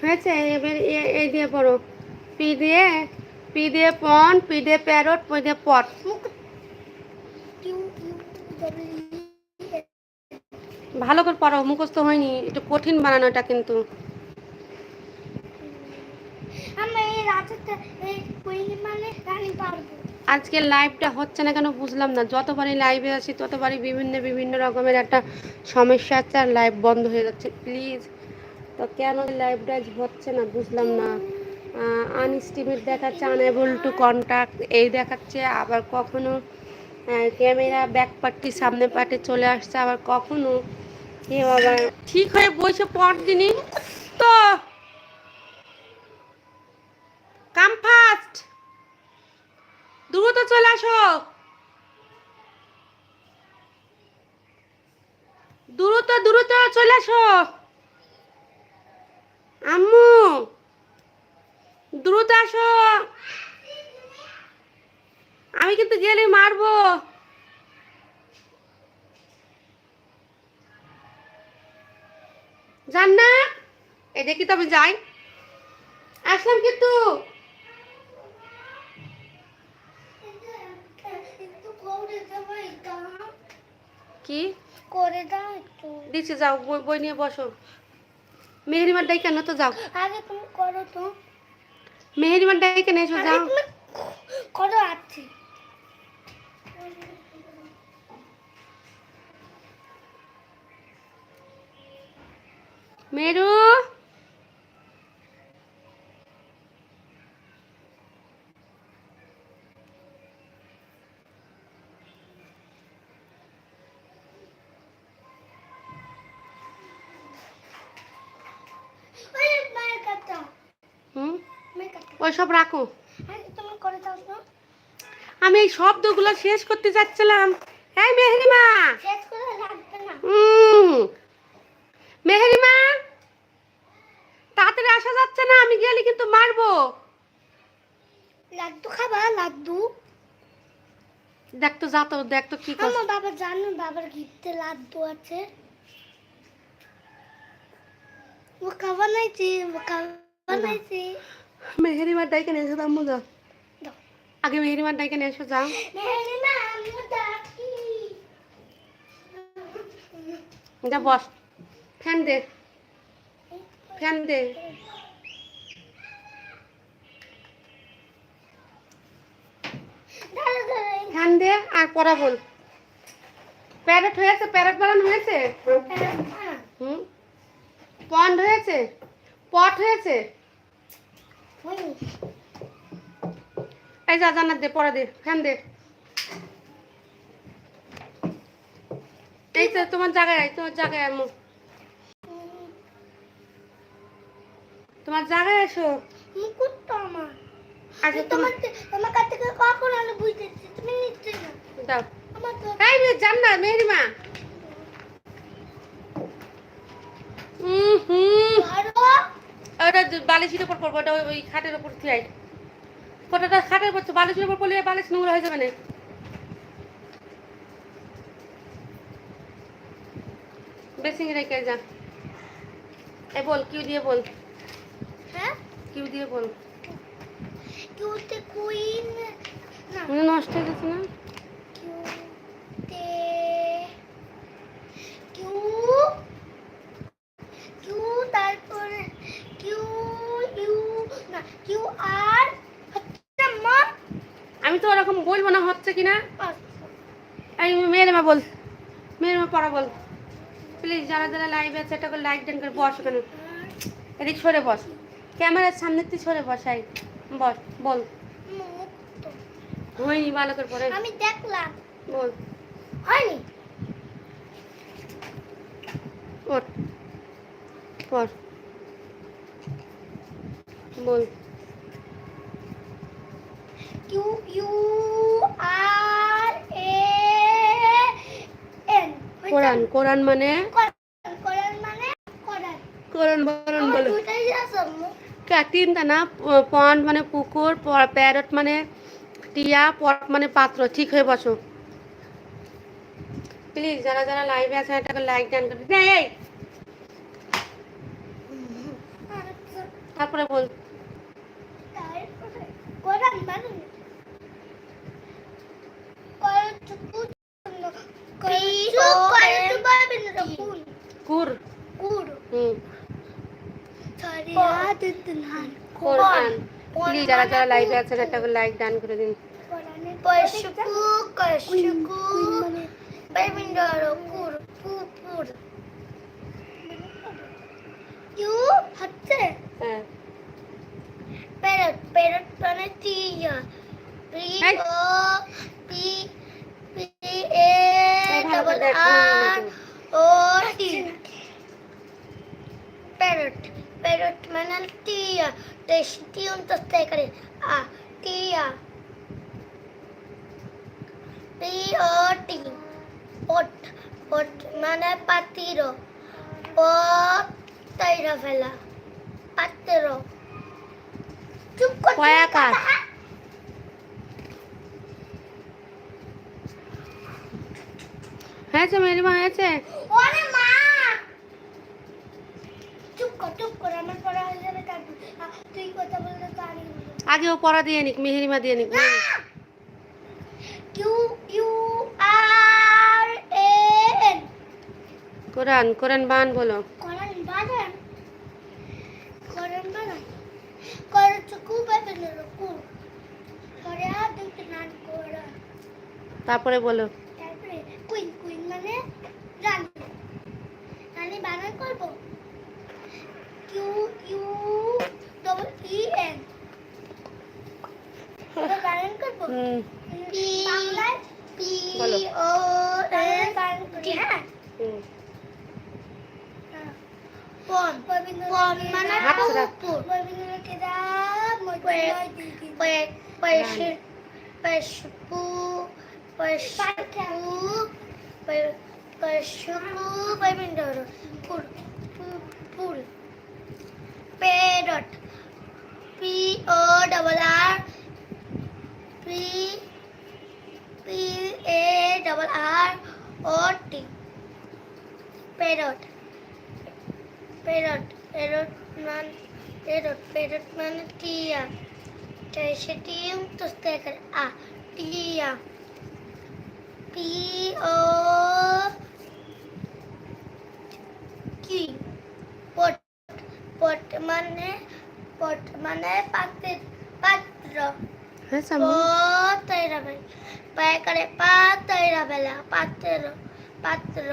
হয়েছে? এবার এই দিয়ে পড়ো। পি দিয়ে পি দিয়ে পন পি দিয়ে প্যারট পি দিয়ে পট। ভালো করে পড়ো মুখস্থ হয়নি। একটু কঠিন বানানো এটা কিন্তু আজকে লাইভটা হচ্ছে না কেন বুঝলাম না। যতবারই লাইভে আসি ততবারই বিভিন্ন বিভিন্ন রকমের একটা সমস্যা আছে আর লাইভ বন্ধ হয়ে যাচ্ছে। প্লিজ তো কেন লাইভটা আজ হচ্ছে না বুঝলাম না। আনস্টিমেট দেখাচ্ছে আনএবল টু কন্ট্যাক্ট এই দেখাচ্ছে, আবার কখনো ক্যামেরা ব্যাক পার্টি সামনে পার্টি চলে আসছে, আবার কখনো এ বাবা ঠিক হয়ে বসে পর দিনই তো কাম ফাস্ট দ্রুত চলে আসো। দ্রুত দ্রুত চলে আসো। আম্মু দ্রুত আসো। আমি কিন্তু গেলে মারবো। জান না। এই দেখি তো আমি যাই। আসলাম কিন্তু। কি? করে দাও দিচ্ছি যাও বই নিয়ে বসো। মেহেরিমার ডাই কেন তো যাও। আগে তুমি করো তো। মেহেরিমার ডাই কেন এসো যাও। করো আছি মেরু ওই মায়ের কাটা হুম কাটা ওইসব রাখো। তো। আমি এই শব্দগুলো শেষ করতে যাচ্ছিলাম এই মেহেরিমা! মেহেরিমা! তাড়াতাড়ি আসা যাচ্ছে না আমি গেলে কিন্তু মারবো। লাড্ডু খাবা লাড্ডু? দেখ তো যা তো দেখ তো কি করছে। আমার বাবা জানো বাবার গিফটে লাড্ডু আছে। ও খাবার নাইছি ও খাবার নাইছি মেহেরিমার ডাইকে নিয়ে এসো আম্মু যাও আগে মেহেরিমার ডাইকে নিয়ে এসো, যাও। যা, বস। ফ্যান দে। ফ্যান দে। ফ্যান দে, আর পড়া বল। প্যারেট হয়েছে, প্যারেট বানানো হয়েছে? হুম? পন্ড হয়েছে? পট হয়েছে? এই যা জান্নাত দে পড়া দে ফ্যান দে। এই তো তোমার জায়গায় তোমার জায়গায় আম্মু তোমার জায়গায় এসো। মুকুটটা আমার। আচ্ছা তোমার তোমার কাছ থেকে কখন আলো বুঝতেছি? তুমি নিচ্ছ না দাও। আমার তো এই মেয়ে মেহরিমা হুম। হুম ওটা বালিশের উপর পড়ব ওটা ওই- খাটের উপর থুয়াই। ফটোটা খাটের উপর বালিশের উপর পড়লে বালিশ নোংরা হয়ে যাবে না। বেসিং রেখে যা। এ বল কিউ দিয়ে বল। হ্যাঁ? কিউ দিয়ে বল। কিউতে কুইন না। নষ্ট হয়ে গেছে না কিউতে কিউ কিউ তারপরে কিউ ইউ না কিউ আর হচ্ছে মা আমি তো ওরকম বলব না? কিনা এই মেয়ের মা বল। মেয়ের মা পড়া বল। প্লিজ যারা যারা লাইভে আছে এটা করে লাইক দেন করে বস ওখানে। এদিক সরে বস। ক্যামেরার সামনে তুই সরে বসাই বস বল। হয়নি ভালো করে পড়ে। আমি দেখলাম। বল। হয়নি। ওঠ পড় বল Q U R A N কোরআন কোরআন মানে? কোরআন মানে কোরআন। কোরআন বরণ বলো। দুটাই তিনটা না? পন্ড মানে পুকুর প্যারট মানে টিয়া পট মানে পাত্র। ঠিক হয়ে বসো। প্লিজ যারা যারা লাইভে আছেন এটাকে লাইক দেন। করে এই তারপরে বল। কোরআন মানে? করচুকু করচু করচু পাবেন না কোন কুর কুর হুম কোরআন প্লিজ যারা যারা লাইভে আছেন একটা করে লাইক ডান করে দিন করচুকু পাবেন না কুর পুপুর ইউ হচ্ছে হ্যাঁ Parrot, parrot মানে টিয়া পি। ও পি এই ভালো করে ডাবল দেখ, আর ও টি parrot parrot মানে টিয়া টেস্টি un toste করে আ টিয়া পি ও টি পট পট মানে পাতিরো পট তাইরা ফেলা পাতিরো চুপ কর কয়াকার। হয়েছে মেরিমা হয়েছে? ওরে মা! চুপ কর চুপ কর আমার পড়া হয়ে যাবে তারপর। তুই কথা বললে তো আমি আগে ও পড়া দিয়ে নিক মেহেরিমা দিয়ে নিক কিউ ইউ আর এন কোরআন কোরআন বান বলো। কোরআন বাজান? কোরআন বাজান? কর চুকু না রুকু করে আ দুটো নান কোরআন তারপরে বলো। মানে রানী রানী বানান করব? Q U double E N বানান করব? P P. ও এন হ্যাঁ? পন পন মানে হাত ছাড়া। পুপুর রবীন্দ্রনাথের রাম পেট পেশি পেশপু पर P O double R, P P A double R, O T, पेडट पेडट पेडट मान, पेडट पेडट मान टिया कैसे टीम तो कर आ, टिया। पी ओ কি পট পট মানে পট মানে পাত্র পাত্র হয়েছে আম্মু? পাতইরা বেলা পায় করে পাতইরা বেলা পাত্র পাত্র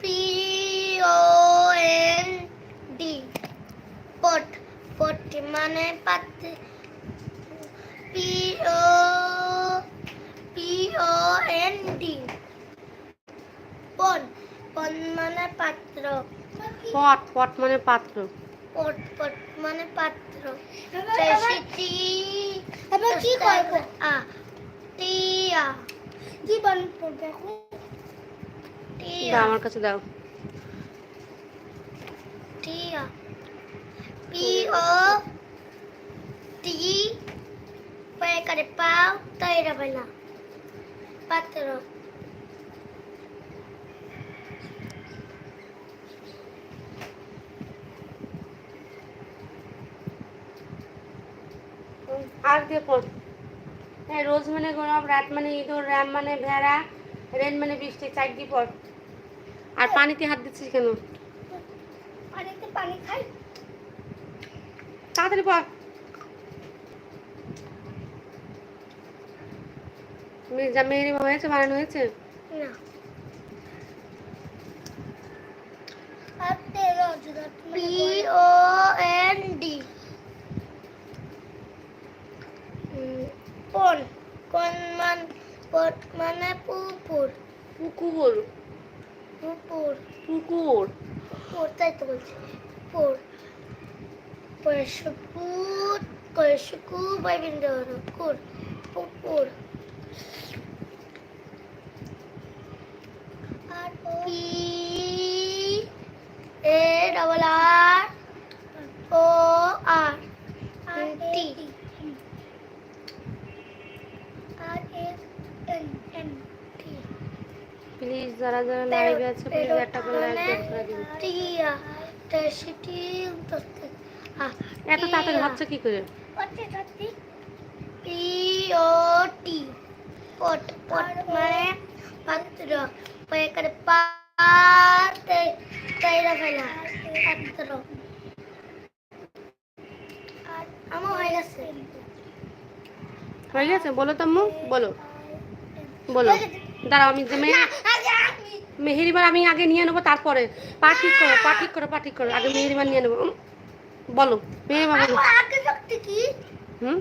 P O N D pot pot মানে পাত্র P O P O N D pond pond মানে পাত্র। পট পট মানে পাত্র। পট পট মানে পাত্র। সেটি এবার। কি করব? আ টিয়া কি বল পড়বে এখন টিয়া দাও আমার কাছে দাও। টিয়া পি ও টি করে পাও তৈরা বেলা পাত্র। হুম, আর হ্যাঁ রোজ মানে গোলাপ রাত মানে ইঁদুর রাম মানে ভেড়া রেন মানে বৃষ্টি চারটি পর। আর পানিতে হাত দিচ্ছিস কেন? অনেকটা পানি খাই। তাড়াতাড়ি পর। মির্জা মেহরিমা হয়েছে বানানো হয়েছে? না। পি ও এন ডি কোন? কোন মান পট মানে পুপুর পুকুর। পুপুর পুকুর। পুর তাই তো বলছি। পুর পয়সপুর কয়সকু বাইবিন্দ কুর পুপুর আর P A double R O R T R N N T please যারা যারা লাইভে আছে প্লিজ একটা করে লাইক করে দিন টিয়া তাই সেটি উঠতে আ এত তাড়াতাড়ি হচ্ছে কি করে? পি ও টি পট পট মানে পাত্র। করে পাতে তাইরা ফেলা পাত্র। আমার হয়ে গেছে। হয়ে গেছে? বলো তাম্মু বলো। বলো। দাঁড়াও আমি মেহেরিবার আমি আগে নিয়ে নেব তারপরে। পা ঠিক করো পা ঠিক করো পা ঠিক করো। আগে মেহেরিবার নিয়ে নেব। বলো মেহেরিমা বলো। হুম?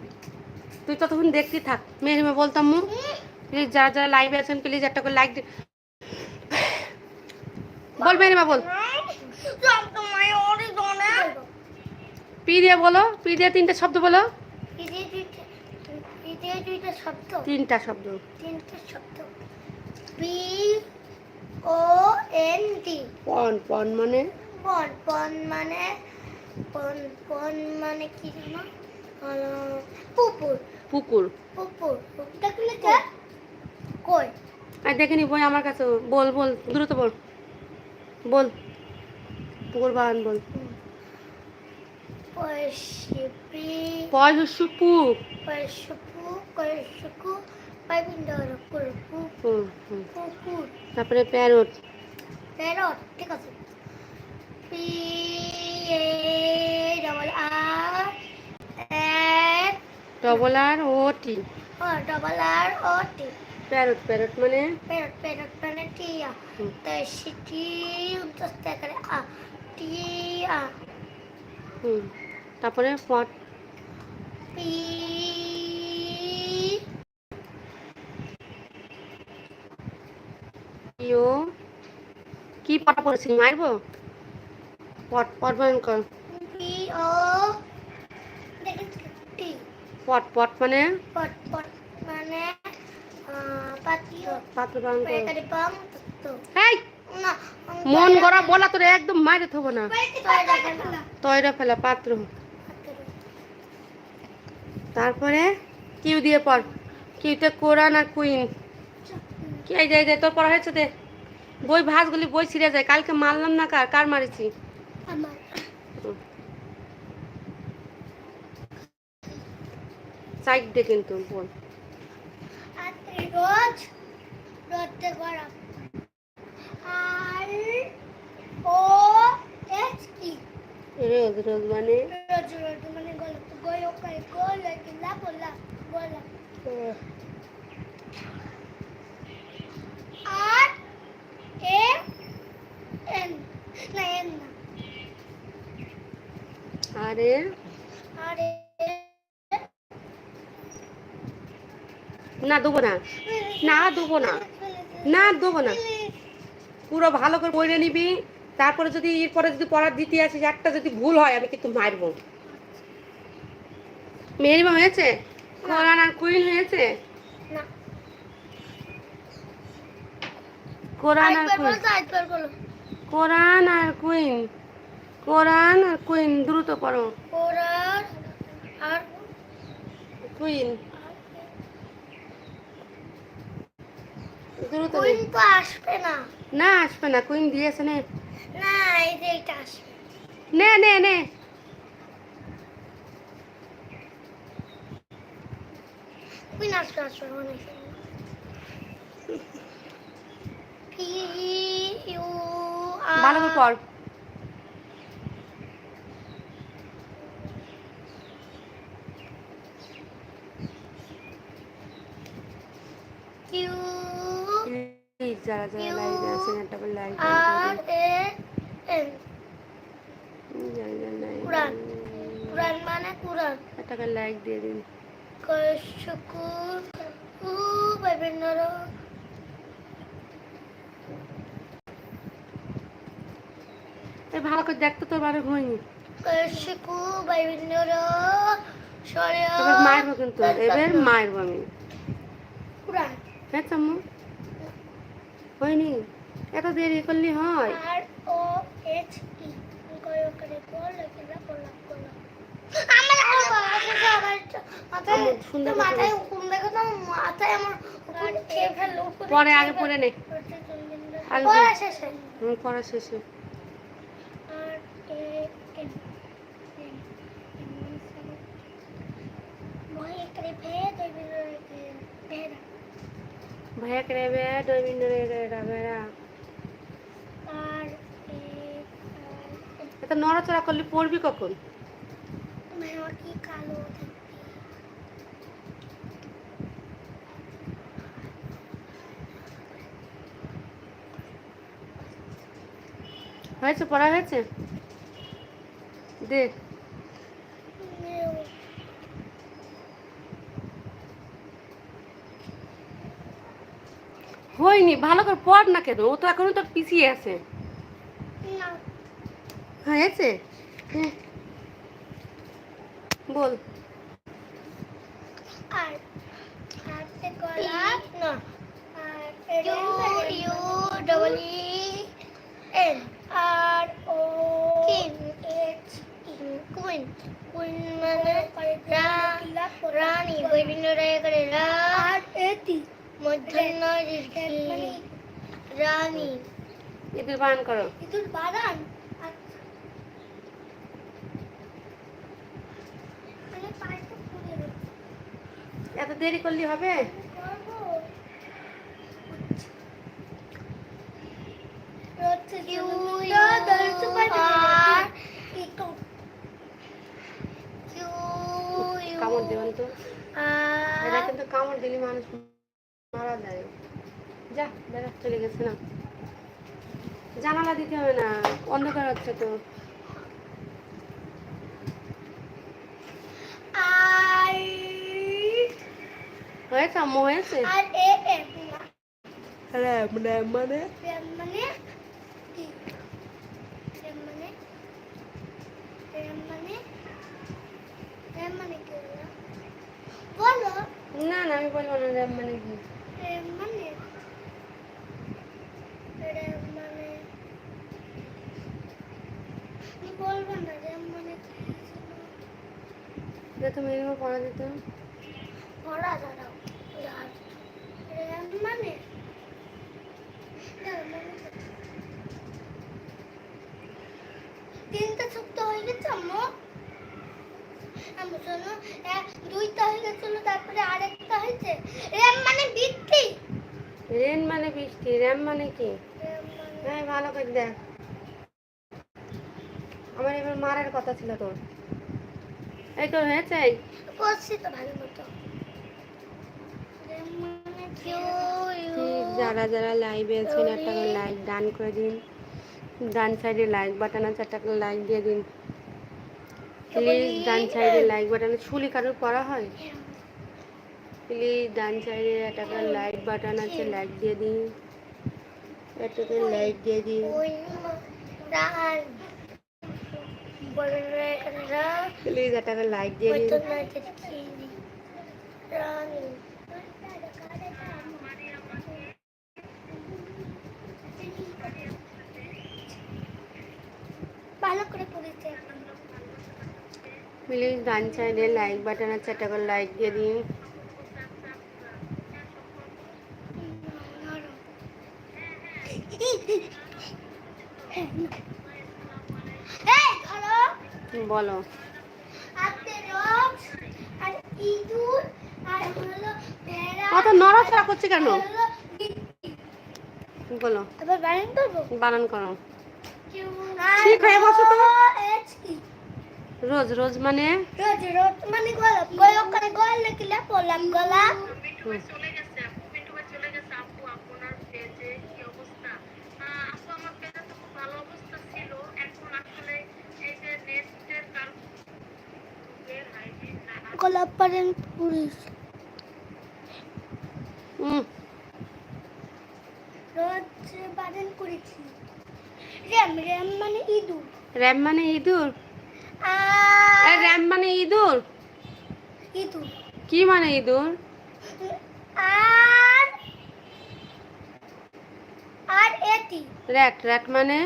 তুই ততক্ষণ দেখতে থাক। মেহেরিমা বলতাম মু প্লিজ যারা যারা লাইভে আছেন প্লিজ একটা করে লাইক বল মেহেরিমা বল। পি দিয়ে বলো পি দিয়ে তিনটা শব্দ বলো। তিনটা শব্দ। তিনটে শব্দ। পি ও এন টি পন পন মানে? পন পন মানে পন পন মানে কি জানো পুপুর পুকুর। পুপুর দেখলে কে কই? আর দেখে নি বই আমার কাছে। বল বল দ্রুত বল। বল। পুকুর বাগান বল। পয়সিপি। পয় হস্যু পুক পয়সুপু। তারপরে প্যারট। প্যারট ঠিক আছে। পি ডবল আর এর double R O T. O double R O T. Parrot parrot মানে? প্যারট প্যারট মানে টিয়া। তাই সিটি উদ্দস্তে করে আ টিয়া হুম। তারপরে পট পি ইও কি পটা পড়েছি মারবো? পট পট বান কর পি ও পট পট মানে? পট পট মানে মন গড়া বলা তোরে একদম মাইরে থব না। তয় তয়রা ফেলা পাত্র তারপরে কিউ দিয়ে পড়। কিউতে কোরআন আর কুইন। কি এই যে এই যে তোর পড়া হয়েছে দে। বই ভাঁজগুলি বই ছিঁড়ে যায়। কালকে মারলাম না কার? কার মারিছি? সাইড দে কিন্তু বল। রোজ রোদে গরম। আর ও এস কি? রোজ রোজ মানে? রোজ রোজ মানে গলা গয়ো করে গলা গলা গলা। গলা আর এ এন না এন না আরে না দেবো না। না দেবো না। না দেবো না। পুরো ভালো করে পড়ে নিবি। তারপরে যদি এরপরে যদি পড়ার দিতে আসিস একটা যদি ভুল হয় আমি কিন্তু মারবো। মেহরিমা হয়েছে? কোরআন আর কুইন হয়েছে? কোরআন আর কুইন। কোরআন আর কুইন? কোরআন আর কুইন দ্রুত পড়ো। কোরআন আর কুইন। দ্রুত কুইন তো আসবে না। না আসবে না কুইন দিয়েছে নে। না এই যে এটা আসবে। নে নে নে। কুইন আসবে আসবে মনে ইউ ভালো করে পড় কিউ প্লিজ যারা যারা লাইভে আছেন একটা করে লাইক আর এ এন কুরআন। কুরআন মানে কুরআন একটা করে লাইক দিয়ে দিন। কশুকুর উ বিভিন্ন ভালো করে দেখতে তো বারে বিভিন্ন সরে মারবো কিন্তু এবার মারবো আমি। কুরআন হ্যাঁ হয়নি? এত দেরি করলি হয়। আর ও এইচ ই কয় করে বল কিনা বললাম বললাম আমার মাথায় সুন্দর মাথায় হুকুম দেখো তো মাথায় আমার পরে আগে পরে নে। আগে পড়া পড়ে। শেষে হুম পড়া শেষে আর এ করে ভে দুই মিনিট ভেড়া ভেক রে বে দুই মিনিট রে রে রা বেড়া আর এত নড়াচড়া করলে পড়বি কখন? থাকবে হয়েছে পড়া হয়েছে? দে হয়নি ভালো করে পড় না কেন? ও তো এখনও তো পিছিয়ে আছে। হয়েছে? হ্যাঁ। বল। আর না। R U U double R O কিন। কুইন। কুইন মানে রানী। বিভিন্ন করে রা আর এটি মধ্যাহ্ন রানী করো। ইদুর পুরে এত দেরি করলে হবে? কামড় দেবেন তো। কিন্তু কামড় দিলে মানুষ মারা যায় যা বেড়া চলে গেছে না। জানালা দিতে হবে না অন্ধকার হচ্ছে তো। হয়েছে আম্মু হয়েছে? র্যাম র্যাম মানে? না না আমি বলব না র্যাম মানে কি? রেম মানে মানে মানে তুমি এরকম পড়া দিত পড়া দাঁড়াও। মানে। তিনটা শব্দ হয়ে গেছে আম্মু শোনো এক দুইটা হয়ে গেছিল তারপরে আরেকটা হয়েছে। রেম মানে বৃত্তি রেন মানে বৃষ্টি র্যাম মানে কি? হ্যাঁ ভালো করে দেখ। আমার এবার মারার কথা ছিল তোর। এই তো হয়েছে? করছি তো ভালো মতো। মানে যারা যারা লাইভে আছেন একটা করে লাইক ডান করে দিন। ডান সাইডে লাইক বাটন আছে একটা করে লাইক দিয়ে দিন। প্লিজ ডান সাইডে লাইক বাটনে ছুলি কারোর পড়া হয়? প্লিজ ডান সাইডে একটা করে লাইক বাটন আছে লাইক দিয়ে দিন। একটা করে লাইক দিয়ে দিন। প্লিজ একটা করে লাইক দিয়ে দিন। ভালো করে পড়েছে। প্লিজ ডান সাইডে লাইক বাটন আছে একটা করে লাইক দিয়ে দিন। বলো। হলো নড়াচড়া করছে কেন। বলো। বানান করো। ঠিক হয়ে বসো তো। রোজ রোজ মানে? রোজ রোজ মানে গোলাপ গোলাপ করে গোল লিখলে গোলাপ গোলাপ হুম। গোলাপ পারেন পুলিশ। হুম রোজ বারণ করেছি রেম রেম মানে ইঁদুর। র্যাম মানে ইঁদুর? র্যাম মানে ইঁদুর? কি মানে ইঁদুর? আর আর এটি। র্যাট র্যাট মানে?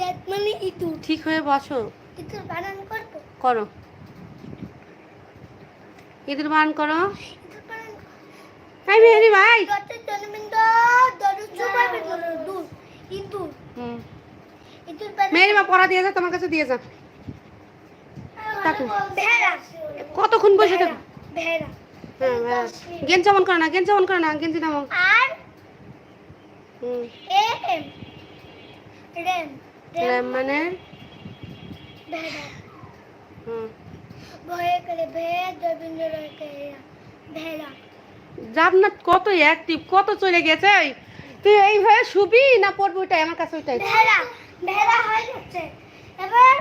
রেড মানে ইঁদুর। ঠিক হয়ে বসো। ইঁদুর বানান করব? করো। ইঁদুর বান করো। বানান এই মেহেরি ভাই। ইঁদুর। মা পড়া দিয়ে যা তোমার কাছে দিয়ে যা। থাকো। কতক্ষণ বসে থাকো অমন করে না গেঞ্জি অমন করে না গেঞ্জি নামো রেম। মানে? জান্নাত কত অ্যাক্টিভ কত চলে গেছে। তুই এইভাবে শুবি না পড়বি ওইটাই? আমার কাছে ওইটাই। ভেড়া। ভেড়া হয়ে যাচ্ছে। এবার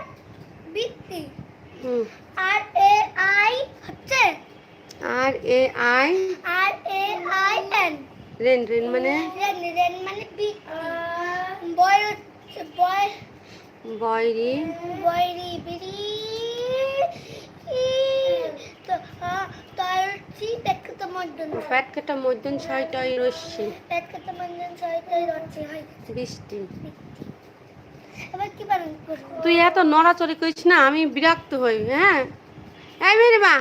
বৃত্তি। হুম আর এ আই হচ্ছে? R A I R A I N rain rain মানে? রেন রেন মানে বৃত্তি বয় বয়। বয়রি। বয়রি বিড়ি তো তার চি দেখতে মধ্যন ছয়টাই রশ্মি। দেখতে মধ্যন ছয়টাই রচ্ছে হয়। বৃষ্টি এবার কি বানান করব তুই এত নড়াচড়ি করিস না আমি বিরক্ত হই হ্যাঁ? এই মেরে মা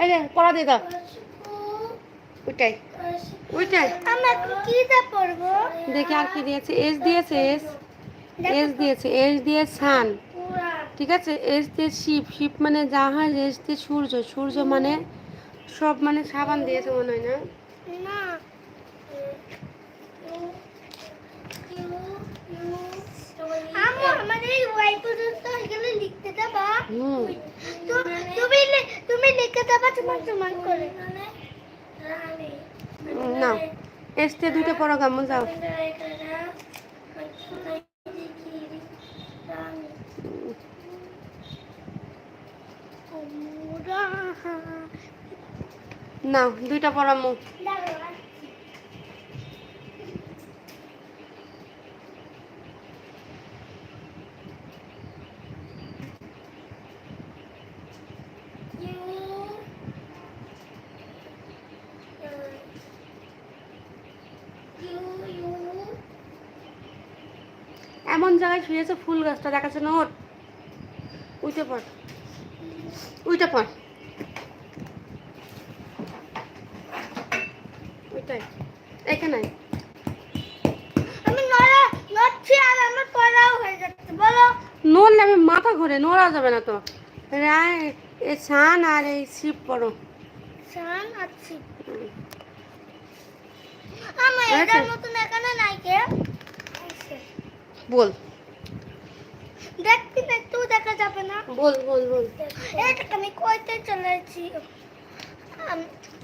এই রে পড়া দিয়ে দাও। ওইটাই ওইটাই দেখি আর কি দিয়েছে। এস দিয়েছে এস। এস দিয়েছে এস দিয়ে সান। ঠিক আছে? এস দিয়ে শিপ শিপ মানে জাহাজ এস দিয়ে সূর্য। সূর্য মানে সব মানে সাবান দিয়েছে মনে হয় না এই ওয়াই পর্যন্ত এগুলো লিখতে দেবা তুমি তুমি লিখে দেবা তোমার তোমার করে। না এস দিয়ে দুইটা পড়া গামো যাও। না দুইটা পড়ামো এমন জায়গায় শুয়েছে ফুল গাছটা দেখাচ্ছে না ওর উইটে পড়। উইটা পড়। ওইটাই। এখানে। আমি নড়া নড়ছি আর আমার পড়াও হয়ে যাচ্ছে বলো। নড়লে আমি মাথা ঘুরে নড়া যাবে না তো। রায় এ ছান আর এই শিব পড়ো। শান আছি আমার হয়েছে? এটার মতন এখানে নাই কে? বল। দেখতে দেখতেও দেখা যাবে না। বল বল বল। এটা আমি কইতে চলেছি।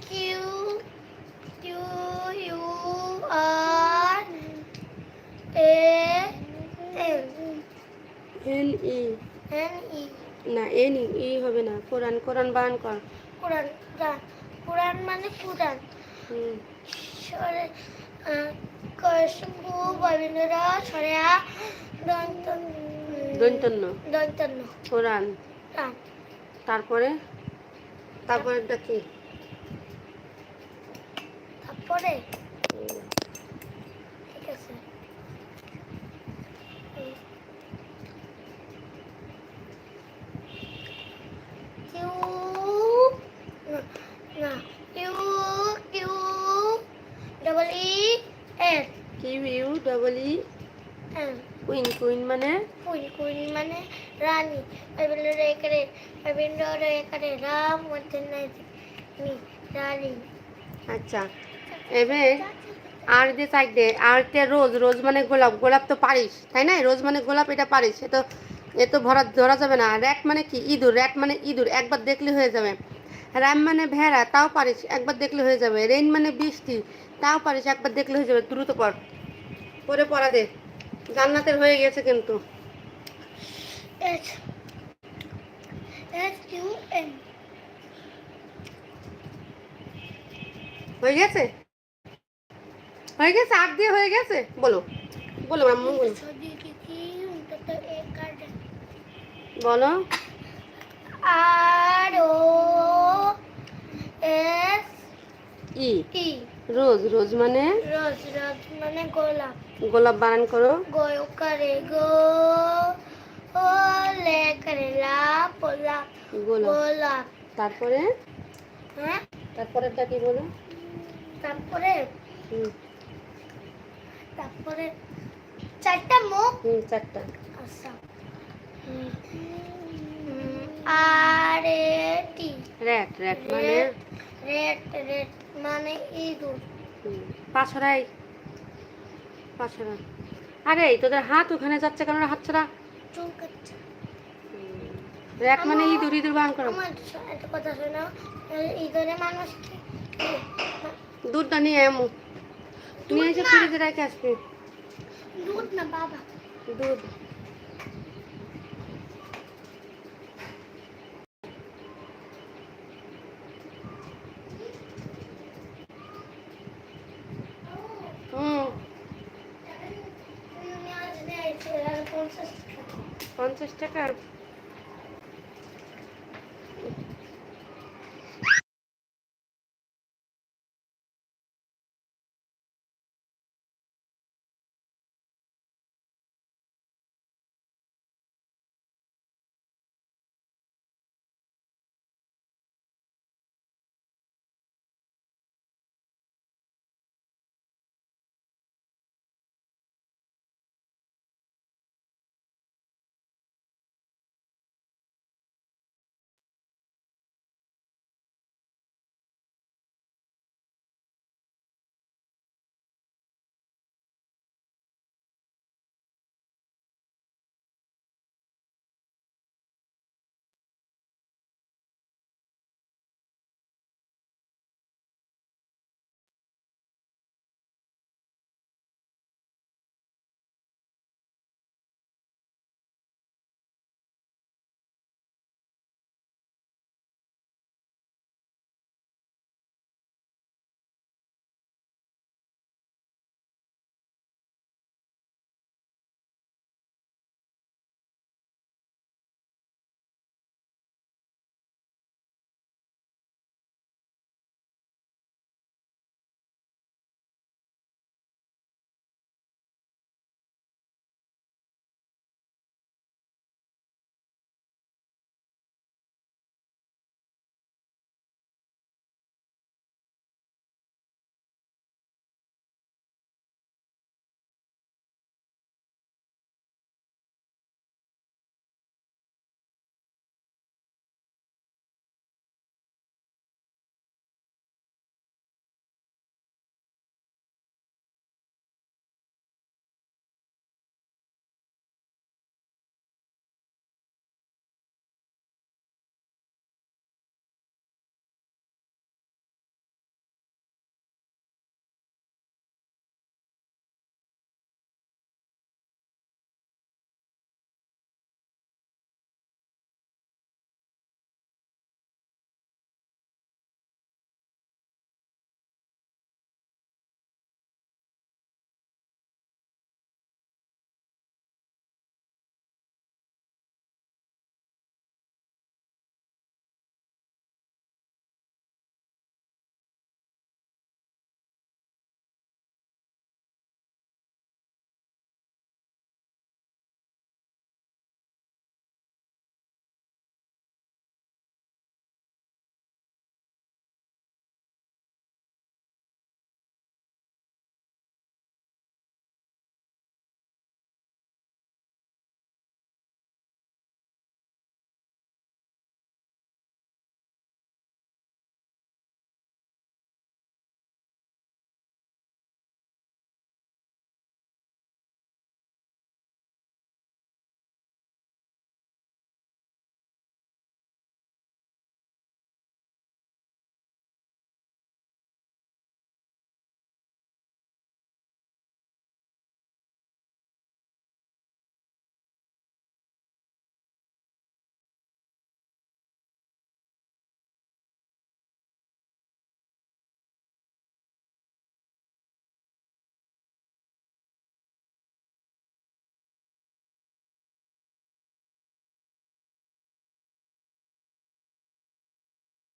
Q Q U R A N E. N E. না এন ই ই হবে না কোরআন কোরআন বান কর। কোরআন কোরআন কোরআন মানে কোরআন। সরে কশবু ববিন্দরা সরেয়া দন্ত দৈন্তন্য দন্তন্য। কোরআন। তারপরে? তারপরে কি? তারপরে ঠিক আছে কিউ না না Q Q double E N Q U double E N queen মানে? কুইন কুইন মানে রানী। রবীন্দ্র রে করে রবীন্দ্র রে করে রাম মধ্যে নাই নি রানী। আচ্ছা এবার আর চাই দে আর তে রোজ রোজ মানে গোলাপ গোলাপ তো পারিস তাই না? রোজ মানে গোলাপ এটা পারিস এ তো এ তো ভরা ধরা যাবে না। র্যাট মানে কি? ইঁদুর র্যাট মানে ইঁদুর একবার দেখলে হয়ে যাবে। র্যাম মানে ভেড়া তাও পারিস একবার দেখলে হয়ে যাবে। রেইন মানে বৃষ্টি তাও পারিস একবার দেখলে হয়ে যাবে। দ্রুত পড় পরে পড়া দে। জান্নাতের হয়ে গেছে কিন্তু। এস এস কিউ এন হয়ে গেছে? হয়ে গেছে? আট দিয়ে হয়ে গেছে? বলো। বলো আম্মু বলো। বলো। আর ও এস ই। রোজ রোজ মানে? রোজ রোজ মানে গোলাপ। গোলাপ বানান করো। গো করে গো ও লে করে লাপ লাপ গোলাপ। তারপরে? হ্যাঁ? তারপরেরটা কি বলো? তারপরে? তারপরে চারটা মুখ? হুম চারটা। আচ্ছা। R A T rat rat মানে? রেড রেড মানে ইঁদুর। হুম, পাছড়াই পাছড়া আরে তোদের হাত ওখানে যাচ্ছে কেন হাত ছাড়া? দেখ এক মানে ইঁদুর ইঁদুর বান করো কথা শোনো ইঁদুরে মানুষ কি দুধটা নিয়ে এমন তুমি এসে ফ্রিজে রেখে আসবে। দুধ না বাবা। দুধ হুম আমি